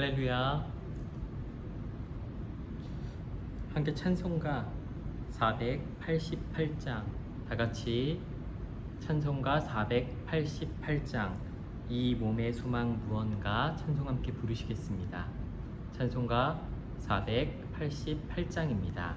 할렐루야. 함께 찬송가 488장 다 같이 찬송가 488장 이 몸의 소망 무언가 찬송 함께 부르시겠습니다. 찬송가 488장입니다.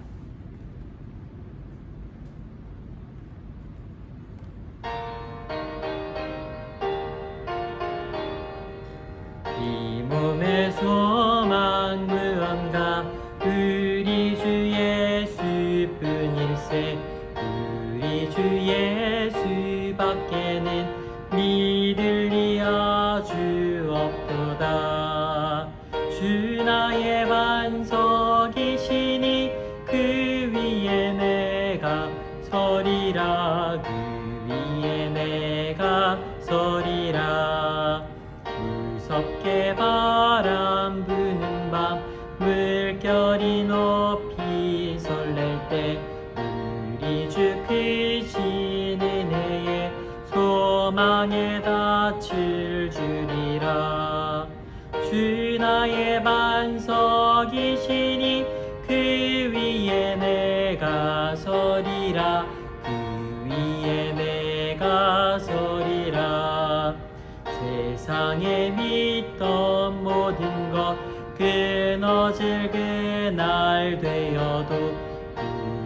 날 되어도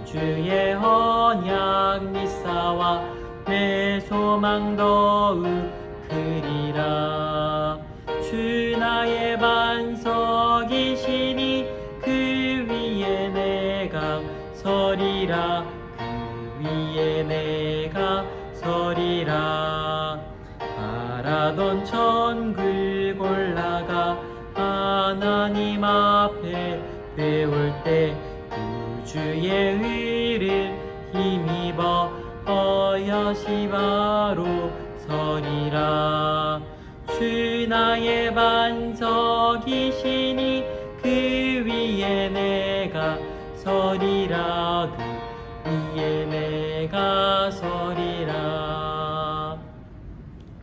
구주의 언약 미사와 내 소망 더욱 크리라. 주 나의 반석이시니 그 위에 내가 서리라. 그 위에 내가 서리라. 바라던 천국 배울 때 구주의 의를 힘입어 어여시 바로 서리라. 주 나의 반석이시니 그 위에 내가 서리라 그 위에 내가 서리라.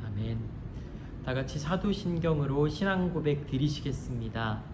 아멘. 다 같이 사도신경으로 신앙 고백 드리시겠습니다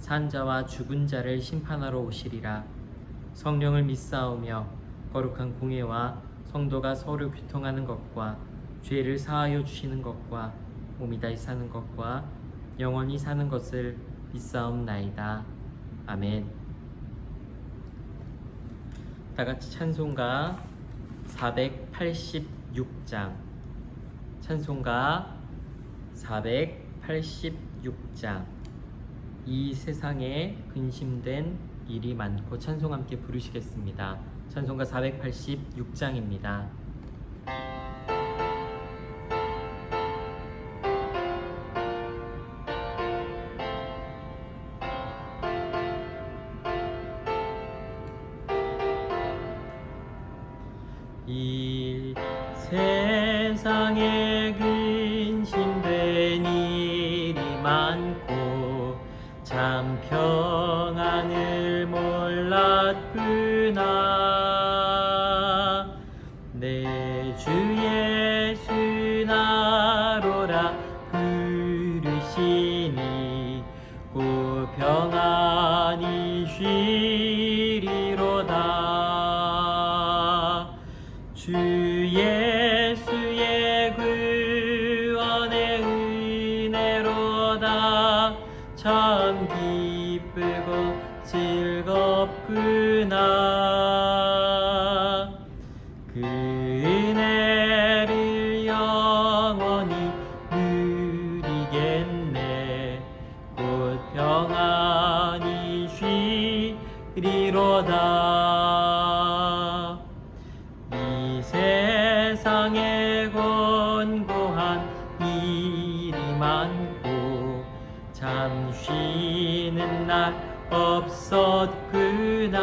산 자와 죽은 자를 심판하러 오시리라 성령을 믿사오며 거룩한 공예와 성도가 서로 교통하는 것과 죄를 사하여 주시는 것과 몸이 다시 사는 것과 영원히 사는 것을 믿사옵나이다. 아멘. 다 같이 찬송가 486장 찬송가 486장 이 세상에 근심된 일이 많고 찬송 함께 부르시겠습니다. 찬송가 486장입니다. 몰랐 세상에 곤고한 일이 많고 참 쉬는 날 없었구나.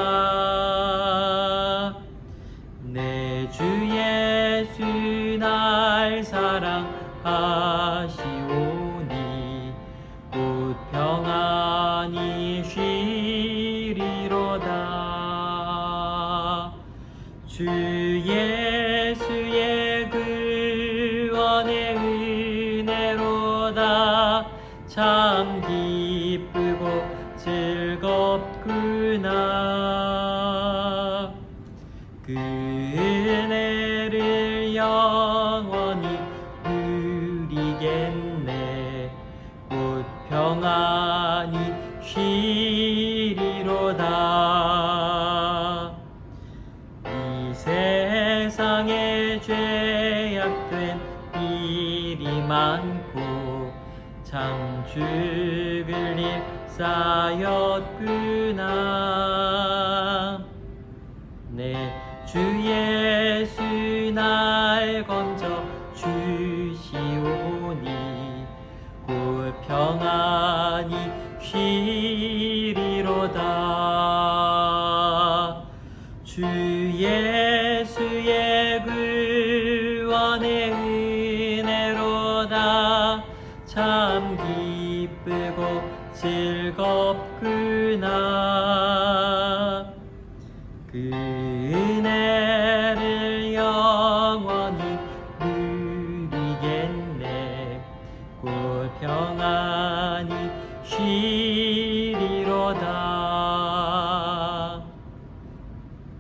내 주 예수 날 사랑하 평안히 쉬리로다. 이 세상에 죄악된 일이 많고 참 죽을 일 쌓였구나 그 은혜를 영원히 누리겠네. 곧 평안히 쉬리로다.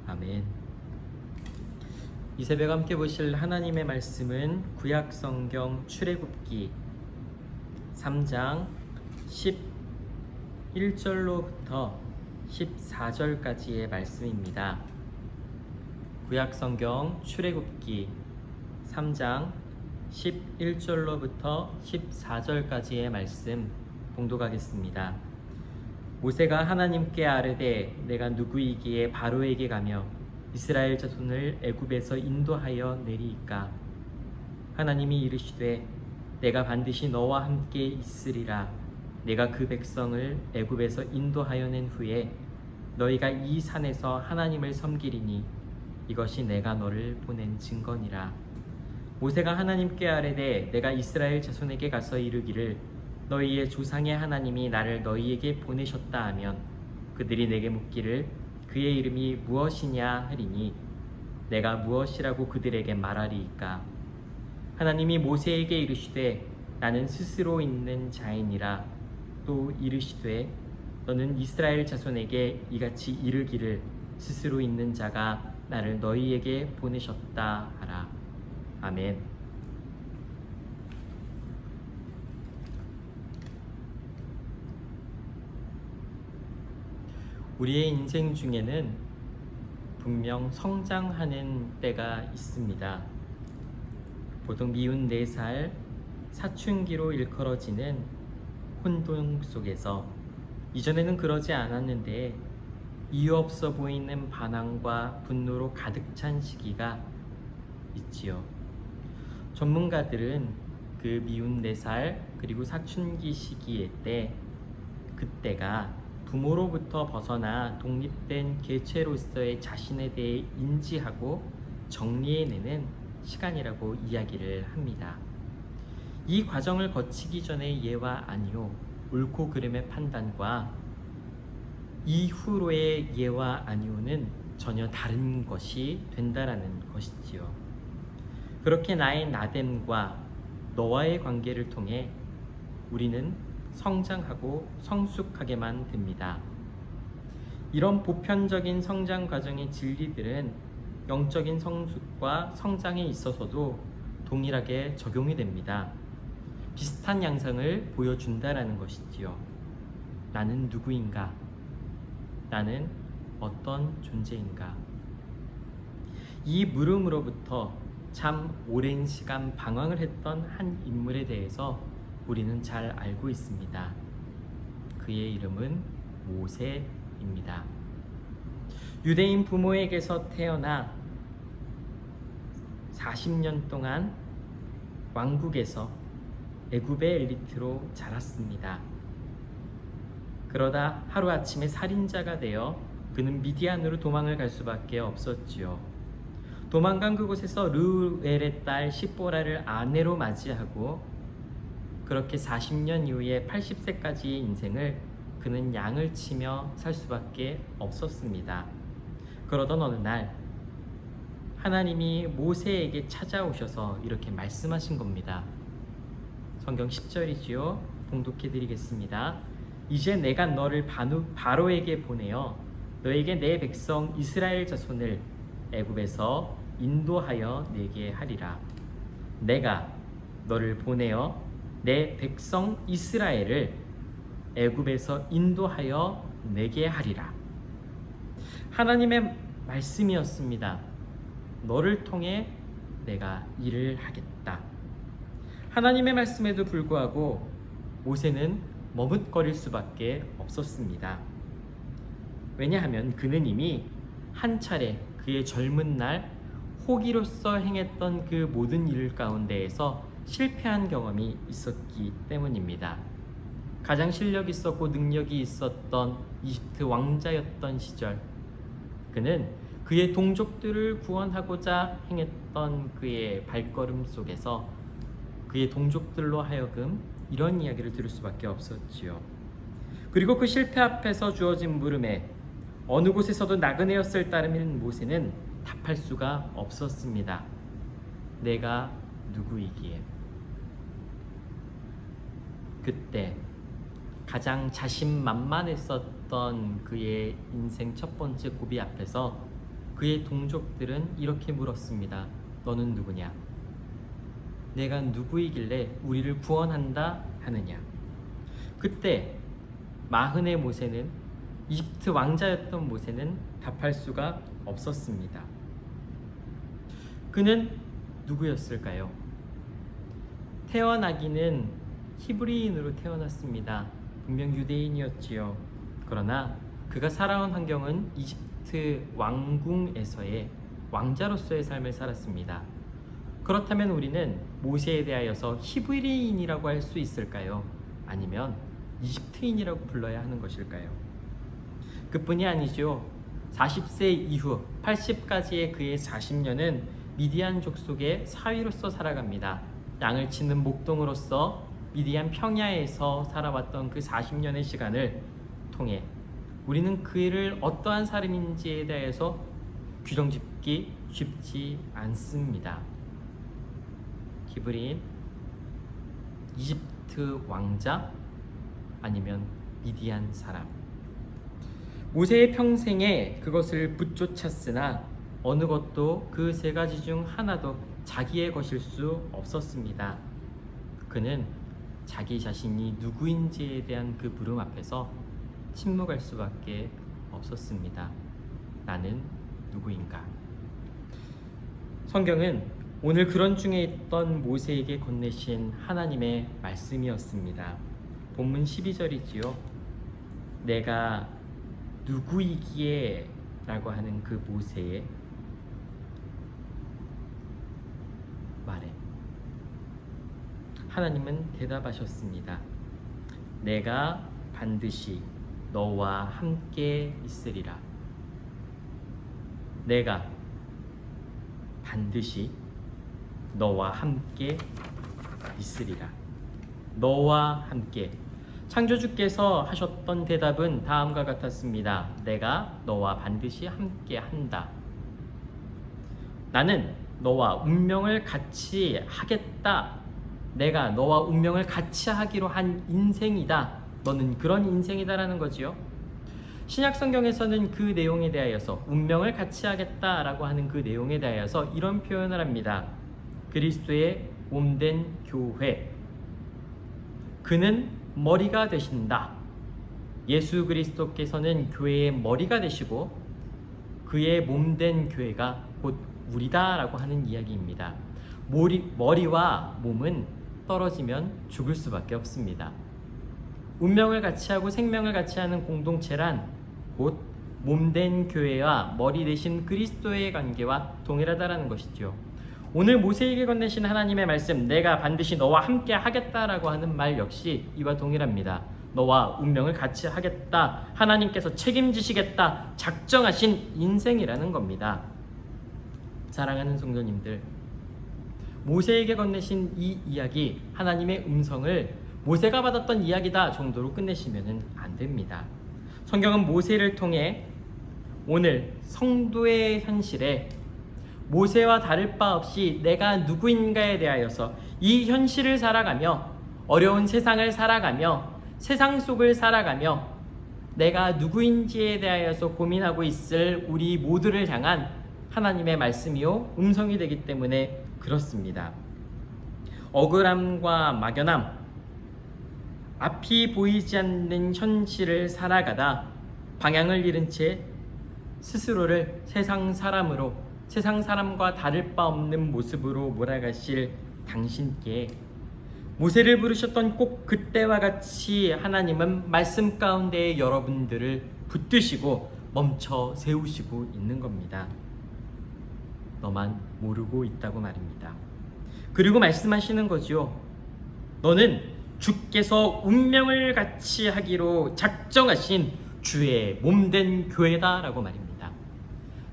아멘. 이 새벽 함께 보실 하나님의 말씀은 구약 성경 출애굽기 3장 11절로부터 14절까지의 말씀입니다. 구약 성경 출애굽기 3장 11절로부터 14절까지의 말씀 봉독하겠습니다. 모세가 하나님께 아뢰되 내가 누구이기에 바로에게 가며 이스라엘 자손을 애굽에서 인도하여 내리이까 하나님이 이르시되 내가 반드시 너와 함께 있으리라 내가 그 백성을 애굽에서 인도하여 낸 후에 너희가 이 산에서 하나님을 섬기리니 이것이 내가 너를 보낸 증거니라. 모세가 하나님께 아뢰되 내가 이스라엘 자손에게 가서 이르기를 너희의 조상의 하나님이 나를 너희에게 보내셨다 하면 그들이 내게 묻기를 그의 이름이 무엇이냐 하리니 내가 무엇이라고 그들에게 말하리이까? 하나님이 모세에게 이르시되 나는 스스로 있는 자이니라 또 이르시되 너는 이스라엘 자손에게 이같이 이르기를 스스로 있는 자가 나를 너희에게 보내셨다 하라 아멘 우리의 인생 중에는 분명 성장하는 때가 있습니다. 보통 미운 4살 사춘기로 일컬어지는 혼돈 속에서 이전에는 그러지 않았는데 이유 없어 보이는 반항과 분노로 가득 찬 시기가 있지요. 전문가들은 그 미운 4살 그리고 사춘기 시기의 때 그때가 부모로부터 벗어나 독립된 개체로서의 자신에 대해 인지하고 정리해내는 시간이라고 이야기를 합니다. 이 과정을 거치기 전의 예와 아니요, 옳고 그름의 판단과 이후로의 예와 아니오는 전혀 다른 것이 된다라는 것이지요. 그렇게 나의 나됨과 너와의 관계를 통해 우리는 성장하고 성숙하게만 됩니다. 이런 보편적인 성장 과정의 진리들은 영적인 성숙과 성장에 있어서도 동일하게 적용이 됩니다. 비슷한 양상을 보여준다라는 것이지요. 나는 누구인가? 나는 어떤 존재인가? 이 물음으로부터 참 오랜 시간 방황을 했던 한 인물에 대해서 우리는 잘 알고 있습니다. 그의 이름은 모세입니다. 유대인 부모에게서 태어나 40년 동안 왕국에서 애굽의 엘리트로 자랐습니다. 그러다 하루아침에 살인자가 되어 그는 미디안으로 도망을 갈 수밖에 없었지요. 도망간 그곳에서 르우엘의 딸 시보라를 아내로 맞이하고 그렇게 40년 이후에 80세까지의 인생을 그는 양을 치며 살 수밖에 없었습니다. 그러던 어느 날 하나님이 모세에게 찾아오셔서 이렇게 말씀하신 겁니다. 성경 10절이지요. 봉독해 드리겠습니다. 이제 내가 너를 바누, 바로에게 보내어 너에게 내 백성 이스라엘 자손을 애굽에서 인도하여 내게 하리라. 내가 너를 보내어 내 백성 이스라엘을 애굽에서 인도하여 내게 하리라. 하나님의 말씀이었습니다. 너를 통해 내가 일을 하겠다. 하나님의 말씀에도 불구하고 모세는 머뭇거릴 수밖에 없었습니다. 왜냐하면 그는 이미 한 차례 그의 젊은 날 호기로서 행했던 그 모든 일 가운데에서 실패한 경험이 있었기 때문입니다. 가장 실력 있었고 능력이 있었던 이집트 왕자였던 시절 그는 그의 동족들을 구원하고자 행했던 그의 발걸음 속에서 그의 동족들로 하여금 이런 이야기를 들을 수밖에 없었지요. 그리고 그 실패 앞에서 주어진 물음에 어느 곳에서도 나그네였을 따름인 모세는 답할 수가 없었습니다. 내가 누구이기에 그때 가장 자신만만했었던 그의 인생 첫 번째 고비 앞에서 그의 동족들은 이렇게 물었습니다. 너는 누구냐? 내가 누구이길래 우리를 구원한다 하느냐? 그때 마흔의 모세는 이집트 왕자였던 모세는 답할 수가 없었습니다. 그는 누구였을까요? 태어나기는 히브리인으로 태어났습니다. 분명 유대인이었지요. 그러나 그가 살아온 환경은 이집트 왕궁에서의 왕자로서의 삶을 살았습니다. 그렇다면 우리는 모세에 대하여서 히브리인이라고 할 수 있을까요? 아니면 이집트인이라고 불러야 하는 것일까요? 그뿐이 아니죠. 40세 이후 80까지의 그의 40년은 미디안족 속의 사위로서 살아갑니다. 양을 치는 목동으로서 미디안 평야에서 살아왔던 그 40년의 시간을 통해 우리는 그를 어떠한 사람인지에 대해서 규정 짓기 쉽지 않습니다. 히브리인, 이집트 왕자, 아니면 미디안 사람. 모세의 평생에 그것을 붙쫓았으나 어느 것도 그 세 가지 중 하나도 자기의 것일 수 없었습니다. 그는 자기 자신이 누구인지에 대한 그 물음 앞에서 침묵할 수밖에 없었습니다. 나는 누구인가? 성경은 오늘 그런 중에 있던 모세에게 건네신 하나님의 말씀이었습니다. 본문 12절이지요. 내가 누구이기에 라고 하는 그 모세의 말에 하나님은 대답하셨습니다. 내가 반드시 너와 함께 있으리라. 내가 반드시 너와 함께 있으리라. 너와 함께. 창조주께서 하셨던 대답은 다음과 같았습니다. 내가 너와 반드시 함께 한다. 나는 너와 운명을 같이 하겠다. 내가 너와 운명을 같이 하기로 한 인생이다. 너는 그런 인생이다라는 거지요. 신약 성경에서는 그 내용에 대하여서 운명을 같이 하겠다라고 하는 그 내용에 대하여서 이런 표현을 합니다. 그리스도의 몸된 교회. 그는 머리가 되신다. 예수 그리스도께서는 교회의 머리가 되시고 그의 몸된 교회가 곧 우리다라고 하는 이야기입니다. 머리, 머리와 몸은 떨어지면 죽을 수밖에 없습니다. 운명을 같이 하고 생명을 같이 하는 공동체란 곧 몸된 교회와 머리 대신 그리스도의 관계와 동일하다라는 것이죠. 오늘 모세에게 건네신 하나님의 말씀, 내가 반드시 너와 함께 하겠다라고 하는 말 역시 이와 동일합니다. 너와 운명을 같이 하겠다. 하나님께서 책임지시겠다. 작정하신 인생이라는 겁니다. 사랑하는 성도님들, 모세에게 건네신 이 이야기, 하나님의 음성을 모세가 받았던 이야기다 정도로 끝내시면 안 됩니다. 성경은 모세를 통해 오늘 성도의 현실에 모세와 다를 바 없이 내가 누구인가에 대하여서 이 현실을 살아가며 어려운 세상을 살아가며 세상 속을 살아가며 내가 누구인지에 대하여서 고민하고 있을 우리 모두를 향한 하나님의 말씀이요 음성이 되기 때문에 그렇습니다. 억울함과 막연함, 앞이 보이지 않는 현실을 살아가다 방향을 잃은 채 스스로를 세상 사람으로 세상 사람과 다를 바 없는 모습으로 몰아가실 당신께 모세를 부르셨던 꼭 그때와 같이 하나님은 말씀 가운데 여러분들을 붙드시고 멈춰 세우시고 있는 겁니다. 너만 모르고 있다고 말입니다. 그리고 말씀하시는 거지요. 너는 주께서 운명을 같이 하기로 작정하신 주의 몸된 교회다라고 말입니다.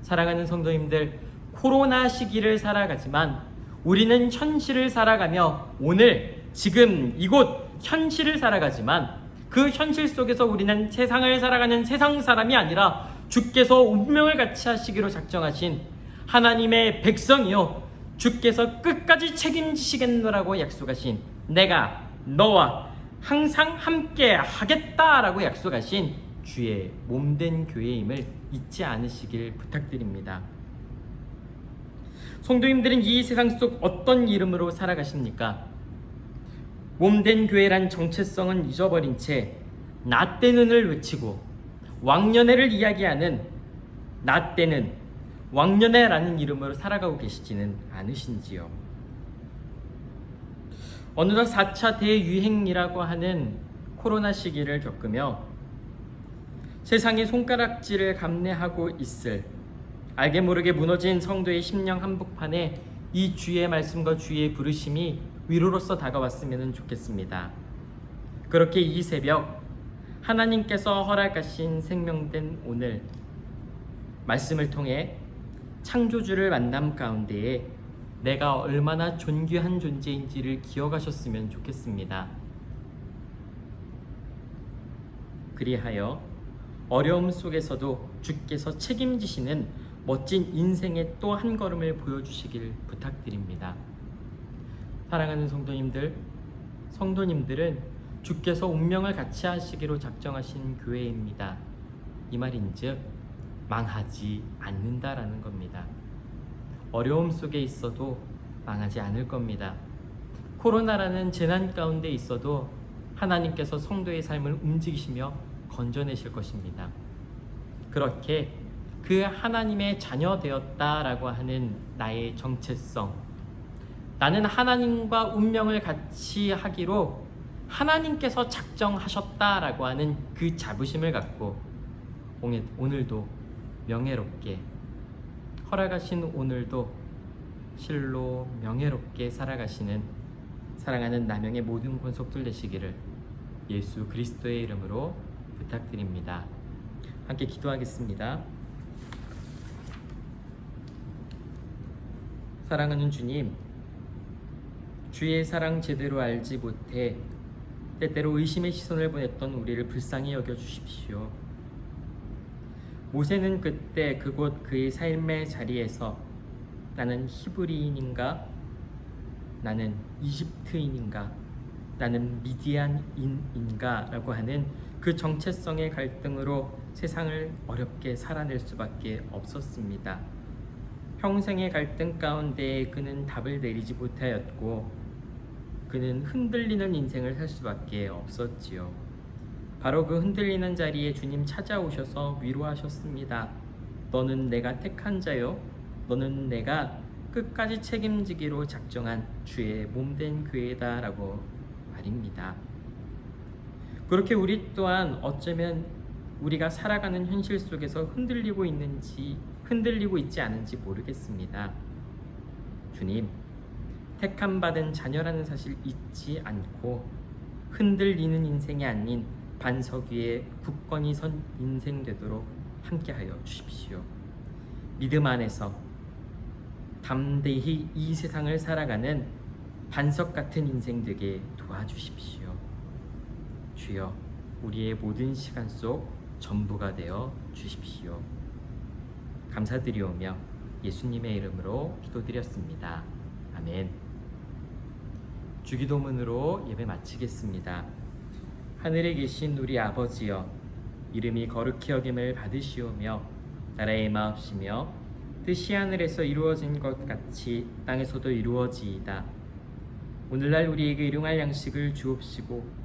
사랑하는 성도님들, 코로나 시기를 살아가지만 우리는 현실을 살아가며 오늘 지금 이곳 현실을 살아가지만 그 현실 속에서 우리는 세상을 살아가는 세상 사람이 아니라 주께서 운명을 같이 하시기로 작정하신 하나님의 백성이요. 주께서 끝까지 책임지시겠노라고 약속하신 내가 너와 항상 함께 하겠다라고 약속하신 주의 몸된 교회임을 잊지 않으시길 부탁드립니다. 성도님들은 이 세상 속 어떤 이름으로 살아가십니까? 몸된 교회란 정체성은 잊어버린 채 나 때는을 외치고 왕년회를 이야기하는 나 때는 왕년회라는 이름으로 살아가고 계시지는 않으신지요. 어느덧 4차 대유행이라고 하는 코로나 시기를 겪으며 세상의 손가락질을 감내하고 있을 알게 모르게 무너진 성도의 심령 한복판에 이 주의 말씀과 주의 부르심이 위로로서 다가왔으면 좋겠습니다. 그렇게 이 새벽 하나님께서 허락하신 생명된 오늘 말씀을 통해 창조주를 만남 가운데에 내가 얼마나 존귀한 존재인지를 기억하셨으면 좋겠습니다. 그리하여 어려움 속에서도 주께서 책임지시는 멋진 인생의 또 한 걸음을 보여주시길 부탁드립니다. 사랑하는 성도님들, 성도님들은 주께서 운명을 같이 하시기로 작정하신 교회입니다. 이 말인즉 망하지 않는다라는 겁니다. 어려움 속에 있어도 망하지 않을 겁니다. 코로나라는 재난 가운데 있어도 하나님께서 성도의 삶을 움직이시며 건져내실 것입니다. 그렇게 그 하나님의 자녀 되었다라고 하는 나의 정체성. 나는 하나님과 운명을 같이 하기로 하나님께서 작정하셨다라고 하는 그 자부심을 갖고 오늘, 오늘도 명예롭게 허락하신 오늘도 실로 명예롭게 살아가시는 사랑하는 남영의 모든 권속들 되시기를 예수 그리스도의 이름으로 부탁드립니다. 함께 기도하겠습니다. 사랑하는 주님, 주의 사랑 제대로 알지 못해 때때로 의심의 시선을 보냈던 우리를 불쌍히 여겨 주십시오. 모세는 그때 그곳 그의 삶의 자리에서 나는 히브리인인가? 나는 이집트인인가? 나는 미디안인인가? 라고 하는 그 정체성의 갈등으로 세상을 어렵게 살아낼 수밖에 없었습니다. 평생의 갈등 가운데 그는 답을 내리지 못하였고 그는 흔들리는 인생을 살 수밖에 없었지요. 바로 그 흔들리는 자리에 주님 찾아오셔서 위로하셨습니다. 너는 내가 택한 자요. 너는 내가 끝까지 책임지기로 작정한 주의 몸된 교회다라고 말입니다. 그렇게 우리 또한 어쩌면 우리가 살아가는 현실 속에서 흔들리고 있는지 흔들리고 있지 않은지 모르겠습니다. 주님, 택함 받은 자녀라는 사실 잊지 않고 흔들리는 인생이 아닌 반석 위에 굳건히 선 인생 되도록 함께하여 주십시오. 믿음 안에서 담대히 이 세상을 살아가는 반석 같은 인생 되게 도와주십시오. 주여, 우리의 모든 시간 속 전부가 되어 주십시오. 감사드리오며 예수님의 이름으로 기도드렸습니다. 아멘. 주기도문으로 예배 마치겠습니다. 하늘에 계신 우리 아버지여, 이름이 거룩히 여김을 받으시오며 나라의 마옵시며 뜻이 하늘에서 이루어진 것 같이 땅에서도 이루어지이다. 오늘날 우리에게 일용할 양식을 주옵시고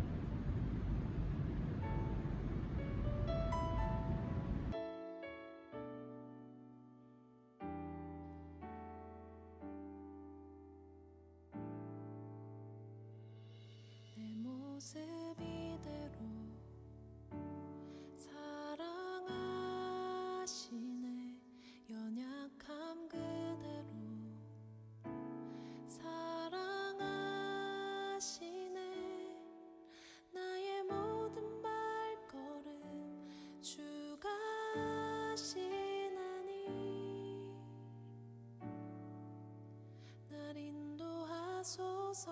하시나니? 날 인도하소서